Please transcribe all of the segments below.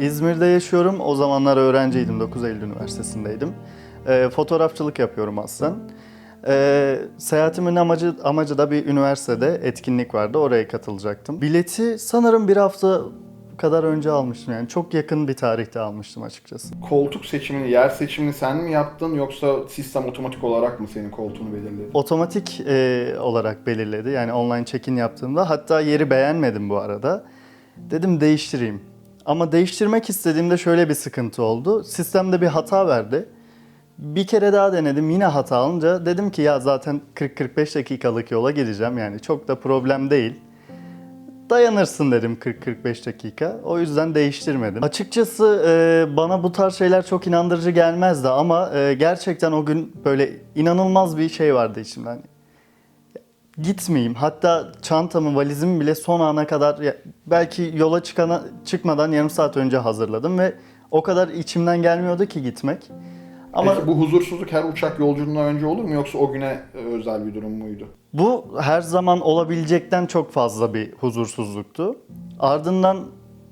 İzmir'de yaşıyorum. O zamanlar öğrenciydim. 9 Eylül Üniversitesi'ndeydim. Ee, fotoğrafçılık yapıyorum aslında. Ee, seyahatimin amacı, amacı da bir üniversitede etkinlik vardı. Oraya katılacaktım. Bileti sanırım bir hafta kadar önce almıştım. Yani çok yakın bir tarihte almıştım açıkçası. Koltuk seçimini, yer seçimini sen mi yaptın yoksa sistem otomatik olarak mı senin koltuğunu belirledi? Otomatik e, olarak belirledi. Yani online check-in yaptığımda. Hatta yeri beğenmedim bu arada. Dedim değiştireyim. Ama değiştirmek istediğimde şöyle bir sıkıntı oldu. Sistemde bir hata verdi. Bir kere daha denedim yine hata alınca dedim ki ya zaten 40-45 dakikalık yola gideceğim yani çok da problem değil. Dayanırsın dedim 40-45 dakika. O yüzden değiştirmedim. Açıkçası e, bana bu tarz şeyler çok inandırıcı gelmezdi ama e, gerçekten o gün böyle inanılmaz bir şey vardı içimde. Gitmeyeyim. Hatta çantamı, valizimi bile son ana kadar belki yola çıkana, çıkmadan yarım saat önce hazırladım ve o kadar içimden gelmiyordu ki gitmek. Ama Peki bu huzursuzluk her uçak yolculuğundan önce olur mu yoksa o güne e, özel bir durum muydu? Bu her zaman olabilecekten çok fazla bir huzursuzluktu. Ardından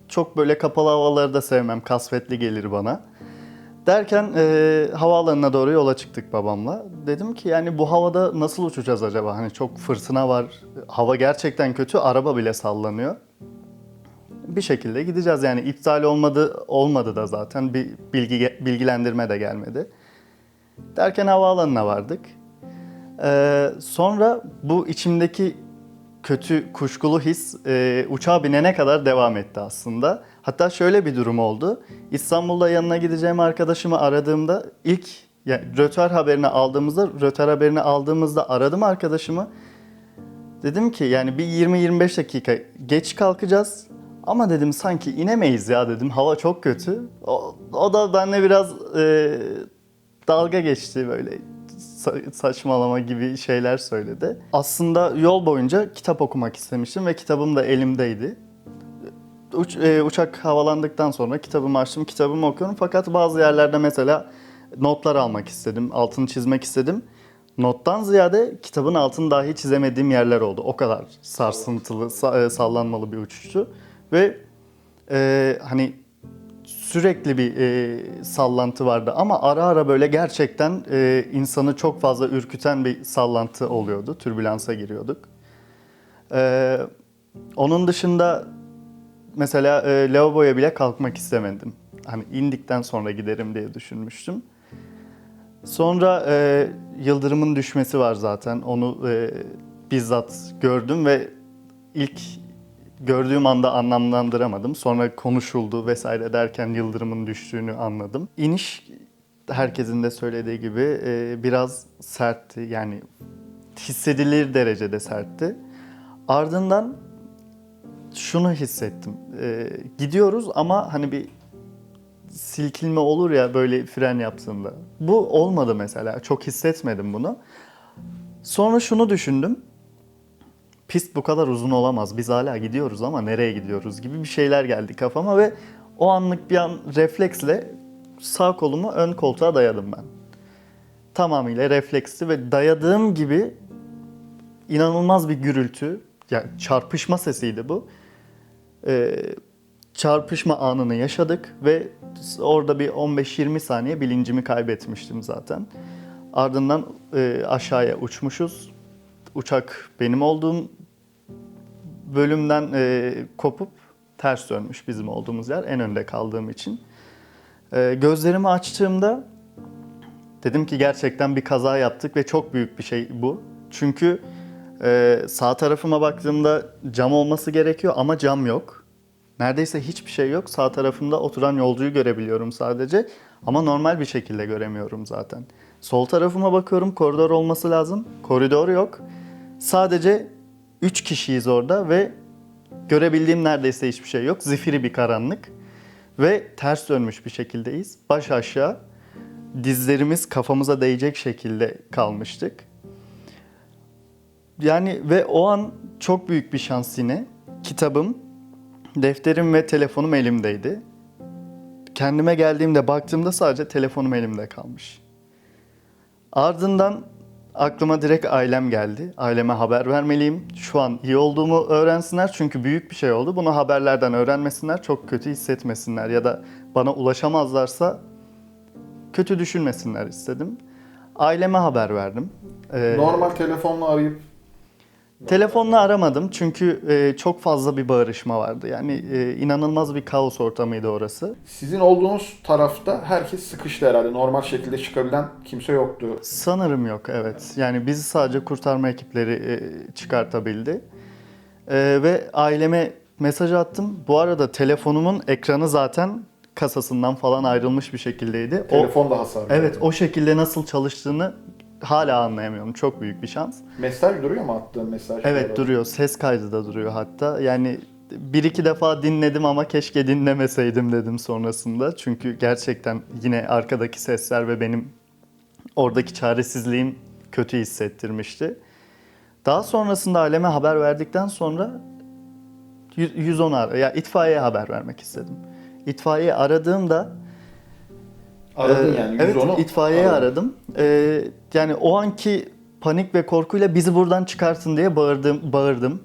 çok böyle kapalı havaları da sevmem. Kasvetli gelir bana. Derken e, havaalanına doğru yola çıktık babamla. Dedim ki yani bu havada nasıl uçacağız acaba? Hani çok fırtına var. Hava gerçekten kötü. Araba bile sallanıyor. Bir şekilde gideceğiz yani iptal olmadı olmadı da zaten bir bilgi bilgilendirme de gelmedi. Derken havaalanına vardık. Ee, sonra bu içimdeki kötü kuşkulu his e, uçağa binene kadar devam etti aslında. Hatta şöyle bir durum oldu. İstanbul'da yanına gideceğim arkadaşımı aradığımda ilk yani rötar haberini aldığımızda rötar haberini aldığımızda aradım arkadaşımı. Dedim ki yani bir 20-25 dakika geç kalkacağız. Ama dedim sanki inemeyiz ya dedim. Hava çok kötü. O, o da benimle biraz e, dalga geçti böyle sa- saçmalama gibi şeyler söyledi. Aslında yol boyunca kitap okumak istemiştim ve kitabım da elimdeydi. Uç- e, uçak havalandıktan sonra kitabımı açtım, kitabımı okuyorum. Fakat bazı yerlerde mesela notlar almak istedim, altını çizmek istedim. Nottan ziyade kitabın altını dahi çizemediğim yerler oldu. O kadar sarsıntılı, sa- e, sallanmalı bir uçuştu. Ve e, hani sürekli bir e, sallantı vardı ama ara ara böyle gerçekten e, insanı çok fazla ürküten bir sallantı oluyordu. Türbülansa giriyorduk. E, onun dışında mesela e, lavaboya bile kalkmak istemedim. Hani indikten sonra giderim diye düşünmüştüm. Sonra e, yıldırımın düşmesi var zaten. Onu e, bizzat gördüm ve ilk gördüğüm anda anlamlandıramadım. Sonra konuşuldu vesaire derken yıldırımın düştüğünü anladım. İniş herkesin de söylediği gibi e, biraz sertti. Yani hissedilir derecede sertti. Ardından şunu hissettim. E, gidiyoruz ama hani bir silkinme olur ya böyle fren yaptığında. Bu olmadı mesela. Çok hissetmedim bunu. Sonra şunu düşündüm. Pist bu kadar uzun olamaz. Biz hala gidiyoruz ama nereye gidiyoruz gibi bir şeyler geldi kafama ve o anlık bir an refleksle sağ kolumu ön koltuğa dayadım ben. Tamamıyla refleksli ve dayadığım gibi inanılmaz bir gürültü, yani çarpışma sesiydi bu. Ee, çarpışma anını yaşadık ve orada bir 15-20 saniye bilincimi kaybetmiştim zaten. Ardından e, aşağıya uçmuşuz. Uçak benim olduğum bölümden e, kopup ters dönmüş bizim olduğumuz yer en önde kaldığım için. E, gözlerimi açtığımda dedim ki gerçekten bir kaza yaptık ve çok büyük bir şey bu. Çünkü e, sağ tarafıma baktığımda cam olması gerekiyor ama cam yok. Neredeyse hiçbir şey yok. Sağ tarafımda oturan yolcuyu görebiliyorum sadece. Ama normal bir şekilde göremiyorum zaten. Sol tarafıma bakıyorum koridor olması lazım. Koridor yok. Sadece 3 kişiyiz orada ve görebildiğim neredeyse hiçbir şey yok. Zifiri bir karanlık. Ve ters dönmüş bir şekildeyiz. Baş aşağı dizlerimiz kafamıza değecek şekilde kalmıştık. Yani ve o an çok büyük bir şans yine. Kitabım, defterim ve telefonum elimdeydi. Kendime geldiğimde baktığımda sadece telefonum elimde kalmış. Ardından aklıma direkt ailem geldi. Aileme haber vermeliyim. Şu an iyi olduğumu öğrensinler çünkü büyük bir şey oldu. Bunu haberlerden öğrenmesinler, çok kötü hissetmesinler ya da bana ulaşamazlarsa kötü düşünmesinler istedim. Aileme haber verdim. Ee, Normal telefonla arayıp Telefonla aramadım çünkü e, çok fazla bir bağırışma vardı. Yani e, inanılmaz bir kaos ortamıydı orası. sizin olduğunuz tarafta herkes sıkıştı herhalde. Normal şekilde çıkabilen kimse yoktu. Sanırım yok evet. Yani bizi sadece kurtarma ekipleri e, çıkartabildi. E, ve aileme mesaj attım. Bu arada telefonumun ekranı zaten kasasından falan ayrılmış bir şekildeydi. O, Telefon da hasar. evet o şekilde nasıl çalıştığını hala anlayamıyorum. Çok büyük bir şans. Mesaj duruyor mu attığın mesaj? Evet olarak? duruyor. Ses kaydı da duruyor hatta. Yani bir iki defa dinledim ama keşke dinlemeseydim dedim sonrasında. Çünkü gerçekten yine arkadaki sesler ve benim oradaki çaresizliğim kötü hissettirmişti. Daha sonrasında aileme haber verdikten sonra y- 110 ara, ya itfaiyeye haber vermek istedim. İtfaiye aradığımda Aradın ee, yani. Evet 110'u itfaiyeyi aradım. Ee, yani o anki panik ve korkuyla bizi buradan çıkartın diye bağırdım. bağırdım.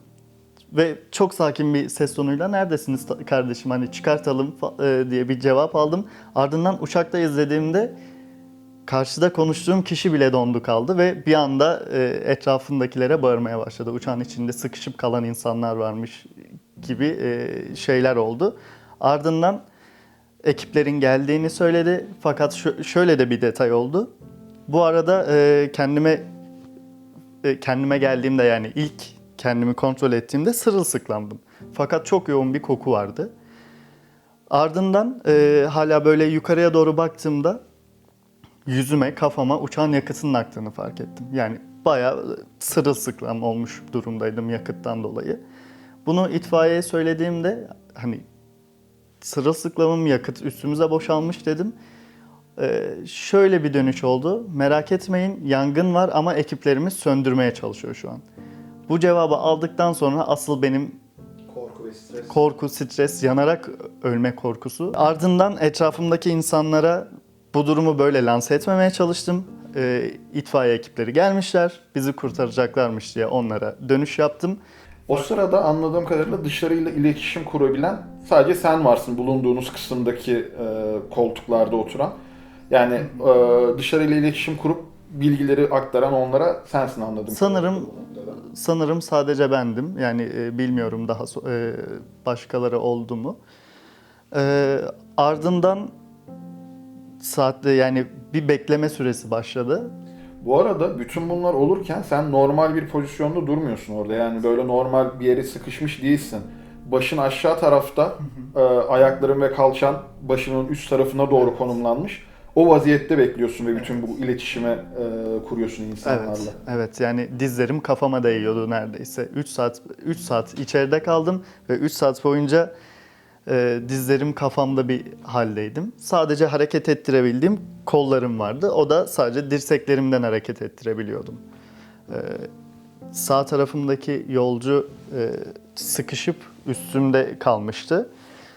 Ve çok sakin bir ses tonuyla neredesiniz kardeşim hani çıkartalım e, diye bir cevap aldım. Ardından uçakta izlediğimde karşıda konuştuğum kişi bile dondu kaldı ve bir anda e, etrafındakilere bağırmaya başladı. Uçağın içinde sıkışıp kalan insanlar varmış gibi e, şeyler oldu. Ardından ekiplerin geldiğini söyledi. Fakat şö- şöyle de bir detay oldu. Bu arada e, kendime e, kendime geldiğimde yani ilk kendimi kontrol ettiğimde sırılsıklandım. Fakat çok yoğun bir koku vardı. Ardından e, hala böyle yukarıya doğru baktığımda yüzüme, kafama uçağın yakıtının aktığını fark ettim. Yani bayağı sırılsıklam olmuş durumdaydım yakıttan dolayı. Bunu itfaiyeye söylediğimde hani sırılsıklamım yakıt üstümüze boşalmış dedim. Ee, şöyle bir dönüş oldu. Merak etmeyin yangın var ama ekiplerimiz söndürmeye çalışıyor şu an. Bu cevabı aldıktan sonra asıl benim Korku ve stres. korku, stres, yanarak ölme korkusu. Ardından etrafımdaki insanlara bu durumu böyle lanse etmemeye çalıştım. Ee, itfaiye ekipleri gelmişler, bizi kurtaracaklarmış diye onlara dönüş yaptım. O sırada anladığım kadarıyla dışarıyla iletişim kurabilen sadece sen varsın bulunduğunuz kısımdaki e, koltuklarda oturan. Yani e, dışarıyla iletişim kurup bilgileri aktaran onlara sensin anladım. Sanırım sanırım sadece bendim. Yani e, bilmiyorum daha so- e, başkaları oldu mu. E, ardından saatte yani bir bekleme süresi başladı. Bu arada bütün bunlar olurken sen normal bir pozisyonda durmuyorsun orada. Yani böyle normal bir yere sıkışmış değilsin. Başın aşağı tarafta, e, ayakların ve kalçan başının üst tarafına doğru konumlanmış. O vaziyette bekliyorsun ve bütün bu iletişime e, kuruyorsun insanlarla. Evet, evet yani dizlerim kafama değiyordu neredeyse. 3 saat 3 saat içeride kaldım ve 3 saat boyunca e, dizlerim kafamda bir haldeydim. Sadece hareket ettirebildiğim kollarım vardı. O da sadece dirseklerimden hareket ettirebiliyordum. E, sağ tarafımdaki yolcu e, sıkışıp üstümde kalmıştı.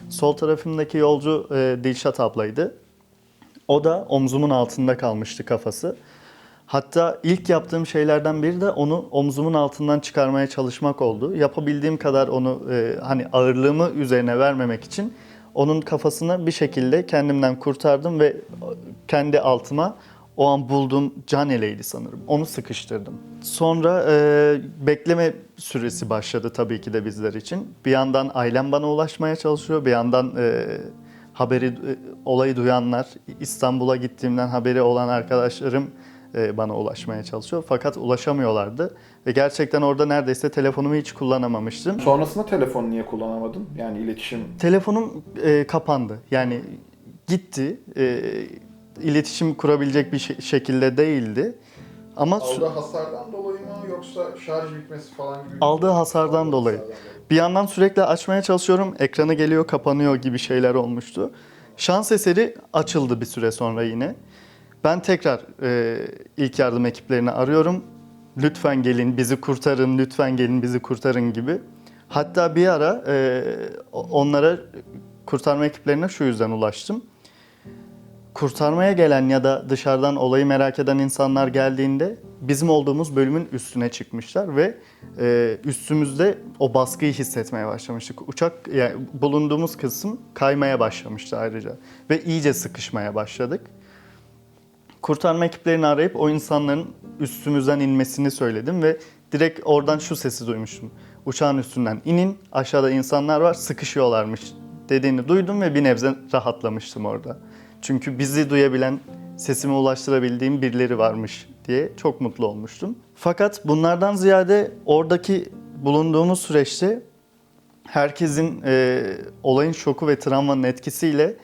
Sol tarafımdaki yolcu e, Dilşat ablaydı. O da omzumun altında kalmıştı kafası. Hatta ilk yaptığım şeylerden biri de onu omzumun altından çıkarmaya çalışmak oldu. Yapabildiğim kadar onu e, hani ağırlığımı üzerine vermemek için onun kafasını bir şekilde kendimden kurtardım ve kendi altıma o an bulduğum can eleğiydi sanırım. Onu sıkıştırdım. Sonra e, bekleme süresi başladı tabii ki de bizler için. Bir yandan ailem bana ulaşmaya çalışıyor, bir yandan e, haberi e, olayı duyanlar, İstanbul'a gittiğimden haberi olan arkadaşlarım bana ulaşmaya çalışıyor. Fakat ulaşamıyorlardı ve gerçekten orada neredeyse telefonumu hiç kullanamamıştım. Sonrasında telefonu niye kullanamadın? Yani iletişim Telefonum e, kapandı. Yani gitti. E, iletişim kurabilecek bir şe- şekilde değildi. Ama sü- hasardan dolayı mı yoksa şarj bitmesi falan gibi? Aldığı hasardan dolayı. Bir yandan sürekli açmaya çalışıyorum. Ekranı geliyor, kapanıyor gibi şeyler olmuştu. Şans eseri açıldı bir süre sonra yine. Ben tekrar e, ilk yardım ekiplerini arıyorum. Lütfen gelin bizi kurtarın, lütfen gelin bizi kurtarın gibi. Hatta bir ara e, onlara kurtarma ekiplerine şu yüzden ulaştım. kurtarmaya gelen ya da dışarıdan olayı merak eden insanlar geldiğinde bizim olduğumuz bölümün üstüne çıkmışlar ve e, üstümüzde o baskıyı hissetmeye başlamıştık. Uçak yani bulunduğumuz kısım kaymaya başlamıştı ayrıca ve iyice sıkışmaya başladık. Kurtarma ekiplerini arayıp o insanların üstümüzden inmesini söyledim ve direkt oradan şu sesi duymuştum. Uçağın üstünden inin, aşağıda insanlar var, sıkışıyorlarmış dediğini duydum ve bir nebze rahatlamıştım orada. Çünkü bizi duyabilen, sesimi ulaştırabildiğim birileri varmış diye çok mutlu olmuştum. Fakat bunlardan ziyade oradaki bulunduğumuz süreçte herkesin e, olayın şoku ve travmanın etkisiyle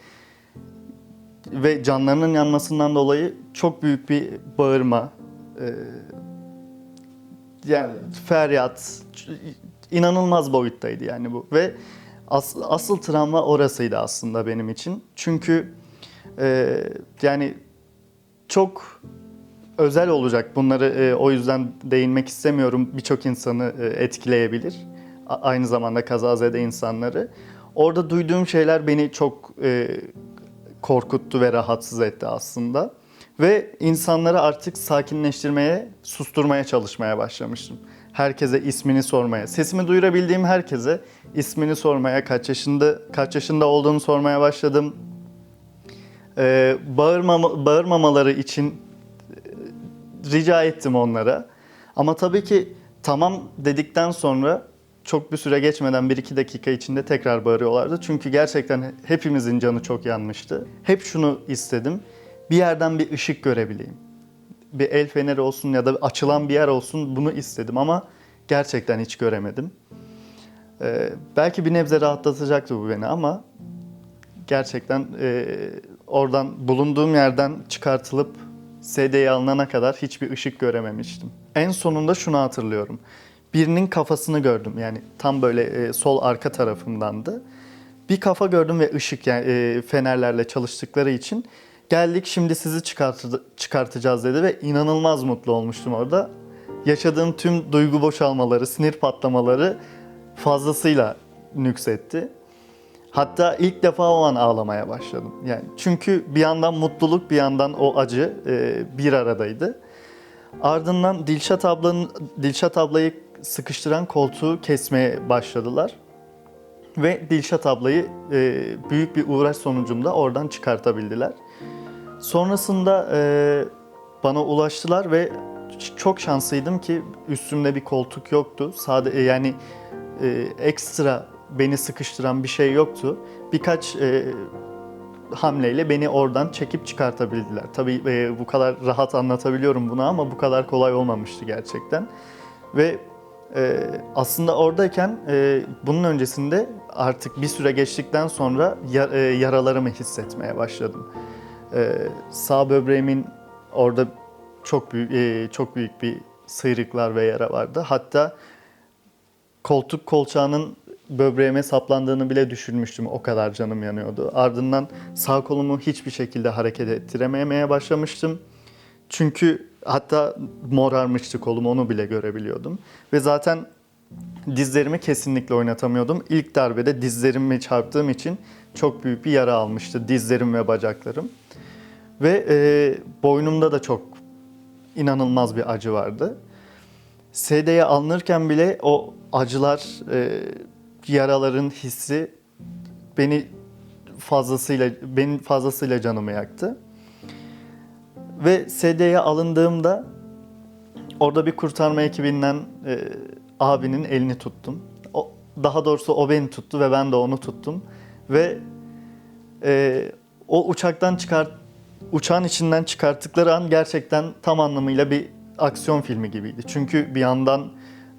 ve canlarının yanmasından dolayı çok büyük bir bağırma, e, yani feryat, inanılmaz boyuttaydı yani bu ve as- asıl travma orasıydı aslında benim için. Çünkü e, yani çok özel olacak. Bunları e, o yüzden değinmek istemiyorum. Birçok insanı e, etkileyebilir. A- aynı zamanda kazazede insanları. Orada duyduğum şeyler beni çok e, korkuttu ve rahatsız etti aslında. Ve insanları artık sakinleştirmeye, susturmaya çalışmaya başlamıştım. Herkese ismini sormaya, sesimi duyurabildiğim herkese ismini sormaya, kaç yaşında kaç yaşında olduğunu sormaya başladım. Ee, bağırmama, bağırmamaları için e, rica ettim onlara. Ama tabii ki tamam dedikten sonra çok bir süre geçmeden 1-2 dakika içinde tekrar bağırıyorlardı. Çünkü gerçekten hepimizin canı çok yanmıştı. Hep şunu istedim. Bir yerden bir ışık görebileyim. Bir el feneri olsun ya da açılan bir yer olsun bunu istedim ama gerçekten hiç göremedim. Ee, belki bir nebze rahatlatacaktı bu beni ama gerçekten e, oradan bulunduğum yerden çıkartılıp SD'ye alınana kadar hiçbir ışık görememiştim. En sonunda şunu hatırlıyorum. Birinin kafasını gördüm yani tam böyle e, sol arka tarafımdandı. Bir kafa gördüm ve ışık yani e, fenerlerle çalıştıkları için geldik şimdi sizi çıkartı- çıkartacağız dedi ve inanılmaz mutlu olmuştum orada. Yaşadığım tüm duygu boşalmaları, sinir patlamaları fazlasıyla nüksetti. Hatta ilk defa o an ağlamaya başladım. Yani çünkü bir yandan mutluluk, bir yandan o acı e, bir aradaydı. Ardından Dilşat ablanın Dilşat ablayı sıkıştıran koltuğu kesmeye başladılar. Ve Dilşat ablayı e, büyük bir uğraş sonucunda oradan çıkartabildiler. Sonrasında e, bana ulaştılar ve çok şanslıydım ki üstümde bir koltuk yoktu. Sadece yani e, ekstra beni sıkıştıran bir şey yoktu. Birkaç e, hamleyle beni oradan çekip çıkartabildiler. Tabii e, bu kadar rahat anlatabiliyorum bunu ama bu kadar kolay olmamıştı gerçekten. Ve e, aslında oradayken e, bunun öncesinde artık bir süre geçtikten sonra ya- e, yaralarımı hissetmeye başladım. E, sağ böbreğimin orada çok büyük e, çok büyük bir sıyrıklar ve yara vardı. Hatta koltuk kolçağının böbreğime saplandığını bile düşünmüştüm. O kadar canım yanıyordu. Ardından sağ kolumu hiçbir şekilde hareket ettirememeye başlamıştım. Çünkü hatta morarmıştı kolum onu bile görebiliyordum. Ve zaten dizlerimi kesinlikle oynatamıyordum. İlk darbede dizlerimi çarptığım için çok büyük bir yara almıştı dizlerim ve bacaklarım. Ve e, boynumda da çok inanılmaz bir acı vardı. SD'ye alınırken bile o acılar, e, yaraların hissi beni fazlasıyla benim fazlasıyla canımı yaktı. Ve SD'ye alındığımda orada bir kurtarma ekibinden e, abinin elini tuttum. O, daha doğrusu o beni tuttu ve ben de onu tuttum. Ve e, o uçaktan çıkart uçağın içinden çıkarttıkları an gerçekten tam anlamıyla bir aksiyon filmi gibiydi. Çünkü bir yandan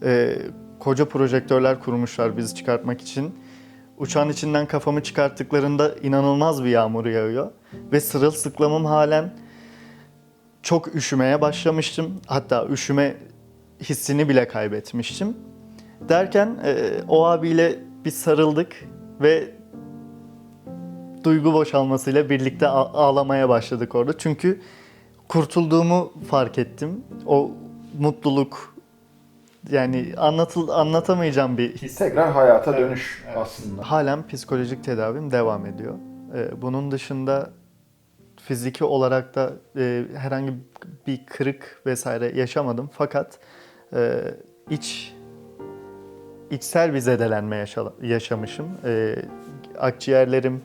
e, koca projektörler kurmuşlar bizi çıkartmak için. Uçağın içinden kafamı çıkarttıklarında inanılmaz bir yağmur yağıyor. Ve sırılsıklamım halen çok üşümeye başlamıştım. Hatta üşüme hissini bile kaybetmiştim. Derken e, o abiyle bir sarıldık ve duygu boşalmasıyla birlikte ağlamaya başladık orada. Çünkü kurtulduğumu fark ettim. O mutluluk yani anlatıl anlatamayacağım bir his. Tekrar hayata dönüş aslında. Halen psikolojik tedavim devam ediyor. Ee, Bunun dışında fiziki olarak da e, herhangi bir kırık vesaire yaşamadım. Fakat e, iç içsel bir zedelenme yaşa- yaşamışım. E, akciğerlerim,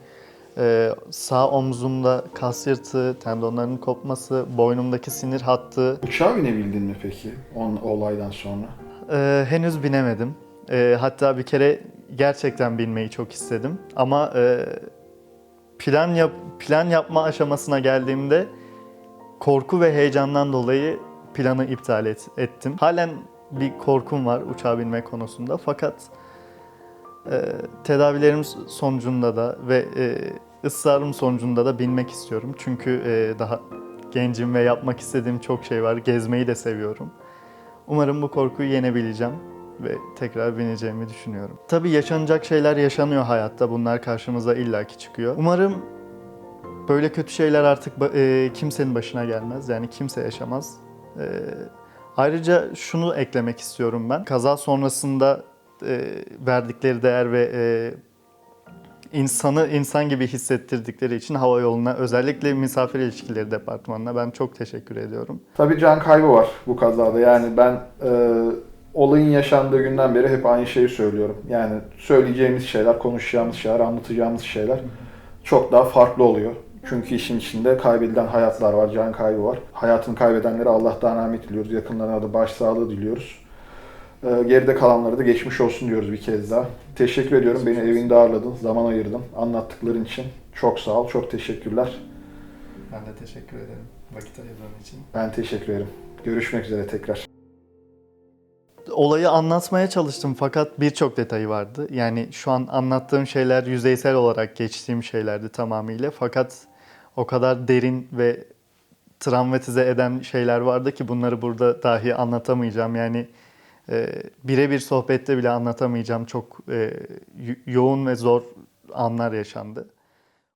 e, sağ omzumda kas yırtığı, tendonların kopması, boynumdaki sinir hattı. Uçağa binebildin mi peki on olaydan sonra? E, henüz binemedim. E, hatta bir kere gerçekten binmeyi çok istedim. Ama e, plan yap plan yapma aşamasına geldiğimde korku ve heyecandan dolayı planı iptal et- ettim. Halen bir korkum var uçağa binme konusunda fakat e, tedavilerim sonucunda da ve e, ısrarım sonucunda da binmek istiyorum. Çünkü e, daha gencim ve yapmak istediğim çok şey var. Gezmeyi de seviyorum. Umarım bu korkuyu yenebileceğim ve tekrar bineceğimi düşünüyorum. Tabii yaşanacak şeyler yaşanıyor hayatta. Bunlar karşımıza illaki çıkıyor. Umarım böyle kötü şeyler artık e, kimsenin başına gelmez. Yani kimse yaşamaz. E, ayrıca şunu eklemek istiyorum ben. Kaza sonrasında e, verdikleri değer ve e, insanı insan gibi hissettirdikleri için hava yoluna özellikle misafir ilişkileri departmanına ben çok teşekkür ediyorum. Tabii can kaybı var bu kazada. Yani ben e, olayın yaşandığı günden beri hep aynı şeyi söylüyorum. Yani söyleyeceğimiz şeyler, konuşacağımız şeyler, anlatacağımız şeyler çok daha farklı oluyor. Çünkü işin içinde kaybedilen hayatlar var, can kaybı var. Hayatını kaybedenlere Allah'tan rahmet diliyoruz. Yakınlarına da başsağlığı diliyoruz. E, geride kalanlara da geçmiş olsun diyoruz bir kez daha. Teşekkür ediyorum. Beni evinde ağırladın, zaman ayırdın. Anlattıkların için çok sağ ol, çok teşekkürler. Ben de teşekkür ederim vakit ayırdığın için. Ben teşekkür ederim. Görüşmek üzere tekrar. Olayı anlatmaya çalıştım fakat birçok detayı vardı. Yani şu an anlattığım şeyler yüzeysel olarak geçtiğim şeylerdi tamamıyla. Fakat o kadar derin ve travmatize eden şeyler vardı ki bunları burada dahi anlatamayacağım. Yani e, birebir sohbette bile anlatamayacağım çok e, yo- yoğun ve zor anlar yaşandı.